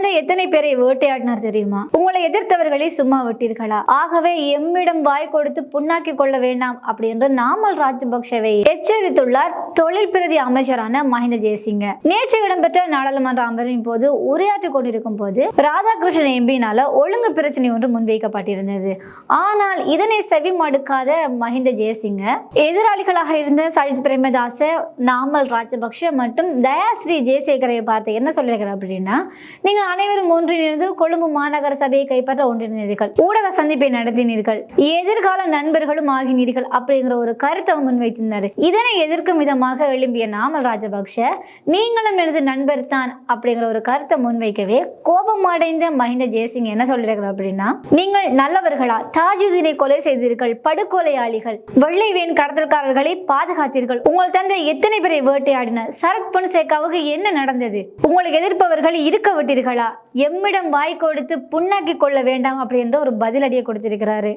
கடந்த எத்தனை பேரை வேட்டையாடினார் தெரியுமா? உங்களை எதிர்த்தவர்களை சும்மா விட்டீர்களா? ஆகவே எம்மிடம் வாய் கொடுத்து புண்ணாக்கி கொள்ள வேண்டாம் அப்படி என்று நாமல் ராஜபக்சவை எச்சரித்துள்ளார் தொழில் பிரதி அமைச்சரான மஹிந்த ஜெயசிங்க. நேற்று இடம்பெற்ற நாடாளுமன்ற அமர்வின் போது உரையாற்றிக் கொண்டிருக்கும் போது ராதாகிருஷ்ணன் எம்பினால ஒழுங்கு பிரச்சனை ஒன்று முன்வைக்கப்பட்டிருந்தது. ஆனால் இதனை செவி மடுக்காத மஹிந்த ஜெயசிங்க எதிராளிகளாக இருந்த சஜித் பிரேமதாச நாமல் ராஜபக்ஷ மற்றும் தயாஸ்ரீ ஜெயசேகரை பார்த்து என்ன சொல்லியிருக்கிறார் அப்படின்னா நீங்கள் அனைவரும் ஒன்றிணைந்து கொழும்பு மாநகர சபையை கைப்பற்ற ஒன்றிணைந்தீர்கள். ஊடக சந்திப்பை நடத்தினீர்கள். எதிர்கால நண்பர்களும் ஆகினீர்கள் அப்படிங்கிற ஒரு கருத்தை முன்வைத்திருந்தார். இதனை எதிர்க்கும் விதமாக எழும்பிய நாமல் ராஜபக்ஷ நீங்களும் எனது நண்பர் தான் அப்படிங்கிற ஒரு கருத்தை முன்வைக்கவே கோபமடைந்த மஹிந்த ஜெயசிங் என்ன சொல்லியிருக்கிறார் அப்படின்னா நீங்கள் நல்லவர்களா? தாஜுதீனை கொலை செய்தீர்கள். படுகொலையாளிகள். வெள்ளை வேன் கடத்தல்காரர்களை பாதுகாத்தீர்கள். உங்கள் தந்தை எத்தனை பேரை வேட்டையாடினார்? சரத் பொன்சேகாவுக்கு என்ன நடந்தது? உங்களை எதிர்ப்பவர்கள் இருக்க விட்டீர்களா எம்மிடம் வாய் கொடுத்து புண்ணாக்கி கொள்ள வேண்டாம் அப்படின்ற ஒரு பதிலடியை கொடுத்திருக்கிறாரு.